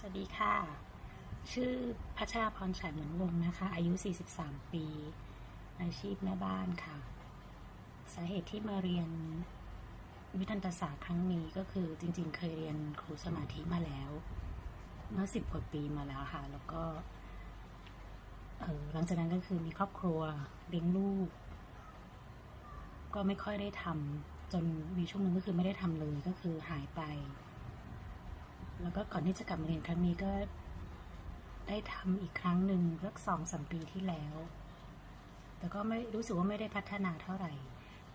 สวัสดีค่ะ ชื่อพัชราพรฉายเหมือนวงนะคะ อายุ 43 ปี อาชีพแม่บ้านค่ะ สาเหตุที่มาเรียนวิทยาศาสตร์ครั้งนี้ก็คือจริงๆ เคยเรียนครูสมาธิมาแล้ว เมื่อสิบกว่าปีมาแล้วค่ะ แล้วก็หลังจากนั้นก็คือมีครอบครัวเลี้ยงลูก ก็ไม่ค่อยได้ทำจนมีช่วงหนึ่งก็คือไม่ได้ทำเลยก็คือหายไป แล้วก็ก่อนที่จะกลับมาเรียนครั้งนี้ก็ได้ทำอีกครั้งหนึ่งสักสองสามปีที่แล้ว แต่ก็ไม่รู้สึกว่าไม่ได้พัฒนาเท่าไหร่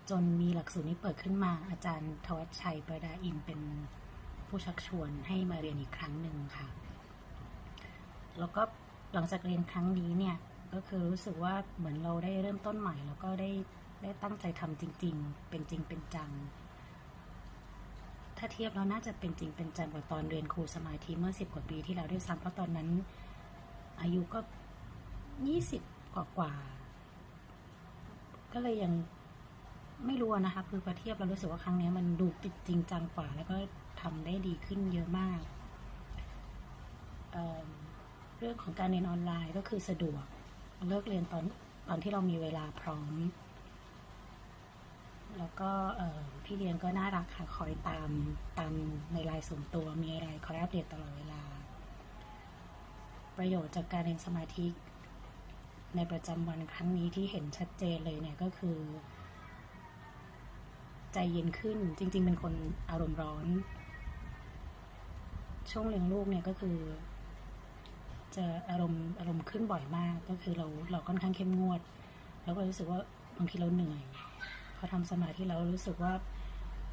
จนมีหลักสูตรนี้เปิดขึ้นมา อาจารย์ทวัชชัยประดาอินเป็นผู้ชักชวนให้มาเรียนอีกครั้งหนึ่งค่ะ แล้วก็หลังจากเรียนครั้งนี้เนี่ย ก็คือรู้สึกว่าเหมือนเราได้เริ่มต้นใหม่ แล้วก็ได้ได้ตั้งใจทำจริง ๆ เป็นจริงเป็นจัง ถ้าเทียบแล้วน่าจะเป็นจริงเป็นจังกว่าตอนเรียนครูสมาธิเมื่อสิบกว่าปีที่แล้วด้วยซ้ำเพราะตอนนั้น อายุก็ยี่สิบกว่ากว่า ก็เลยยังไม่รู้นะคะคือพอเทียบเรารู้สึกว่าครั้งนี้มันดูติดจริงจังกว่า แล้วก็ทำได้ดีขึ้นเยอะมากเเรื่องของการเรียนออนไลน์ก็คือสะดวกเลิกเรียนตอนตอนที่เรามีเวลาพร้อม แล้วก็พี่เลี้ยงก็น่ารักค่ะคอยตามตามในไลน์ส่วนตัวมีอะไรคอยอัปเดตตลอดเวลา ประโยชน์จากการเรียนสมาธิในประจำวันครั้งนี้ที่เห็นชัดเจนเลยเนี่ยก็คือ ใจเย็นขึ้นจริง ๆ เป็นคนอารมณ์ร้อน ช่วงเลี้ยงลูกเนี่ยก็คือ จะอารมณ์อารมณ์ขึ้นบ่อยมาก ก็คือเราเราค่อนข้างเข้มงวด แล้วก็รู้สึกว่าบางทีเราเหนื่อย อทำสมาธิแล้วรู้สึกว่า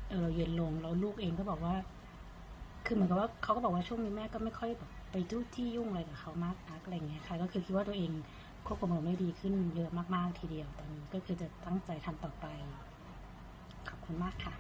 เออเราเย็นลงแล้วลูกเองก็บอกว่า คือเหมือนกับว่าเขาก็บอกว่าช่วงนี้แม่ก็ไม่ค่อยแบบไปทุกที่ยุ่งอะไรกับเขามากนักอะไรเงี้ยค่ะ ก็คือคิดว่าตัวเองควบคุมอารมณ์ได้ดีขึ้นเยอะมากๆทีเดียวตอนนี้ก็คือจะตั้งใจทำต่อไป ขอบคุณมากค่ะ